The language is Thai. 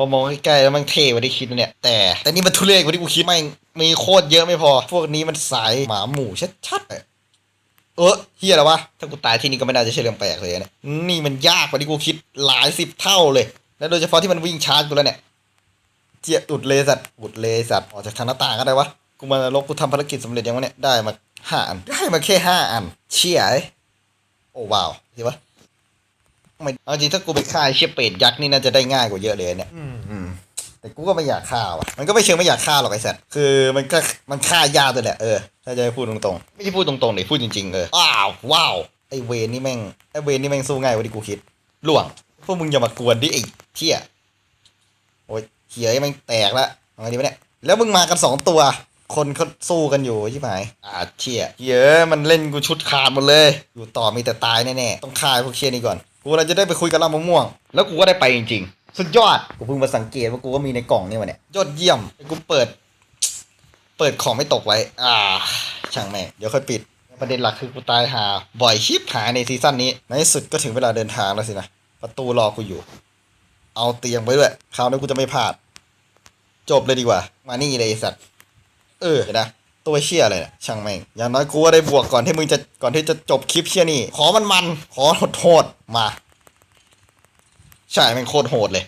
อมองใกล้ๆแล้วมันเท่กว่าที่คิดนะเนี่ย แต่แต่นี่มันทุเรศกว่าที่กูคิดไม่มีโคตรเยอะไม่พอ พวกนี้มันสายหมาหมูชัดๆอะเออเฮียอะไรวะ ถ้ากูตายที่นี่ก็ไม่น่าจะใช่เรื่องแปลกเลยนะนี่มันยากกว่าที่กูคิดหลายสิบเท่าเลย แล้วโดยเฉพาะที่มันวิ่งชาร์จกูแล้วเนี่ย เจียอุดเลยสัตว์อุดเลยสัตว์ออกจากทางหน้าต่างก็ได้วะ กูมาลบกูทำภารกิจสำเร็จยังวะเนี่ย ได้มาห้าอัน ได้มาแค่ห้าอัน เชี่ยเอ้โอ้ว้าวใช่ปะไม่เอาจริงถ้ากูไปฆ่าเชี่ยเป็ดยักษ์นี่น่าจะได้ง่ายกว่าเยอะเลยเนี่ย แต่กูก็ไม่อยากฆ่าว่ะ มันก็ไม่เชิงไม่อยากฆ่าหรอกไอ้สัตว์คือมันก็มันฆ่ายากตัวแหละเออ ถ้าจะให้พูดตรงๆ ไม่ใช่พูดตรงๆเลยพูดจริงๆเอออ้าวว้าวไอ้เวนนี่แม่งไอ้เวนนี่แม่งสู้ง่ายกว่าที่กูคิดล่วง พวกมึงอย่ามากวนดิไอ้เที่ยโอ้ยเขียแม่งแตกละเอาไงดีวะเนี่ยแล้วมึงมากันสองตัว คนเขาสู้กันอยู่ใช่ไหมอ่าเชี่ยเหี้ยอะมันเล่นกูชุดขาดหมดเลย อยู่ต่อมีแต่ตายแน่ๆต้องฆ่าไอ้พวกเชี่ยนี่ก่อน กูเราจะได้ไปคุยกับลำมะม่วง แล้วกูก็ได้ไปจริงๆ สุดยอด กูเพิ่งมาสังเกตว่ากูก็มีในกล่องนี่วะเนี่ย ยอดเยี่ยม กูเปิด เปิดของไม่ตกไว้ อ่า ช่างแม่งเดี๋ยวค่อยปิด ประเด็นหลักคือกูตายหา บ่อยชิบหายในซีซั่นนี้ ในที่สุดก็ถึงเวลาเดินทางแล้วสินะ ประตูรอกูอยู่ เอาเตียงไปด้วย คราวนี้กูจะไม่พลาด จบเลยดีกว่า มานี่เลยไอ้สัตว์ เออเดี๋ยวนะ ตัวเชี่ยอะไรเนี่ยช่างแม่ง อย่างน้อยกูก็ได้บวกก่อนที่มึงจะ ก่อนที่จะจบคลิปเชี่ยนี่ ขอมันมันๆขอโหดๆมา ใช่แม่งโคตรโหดเลย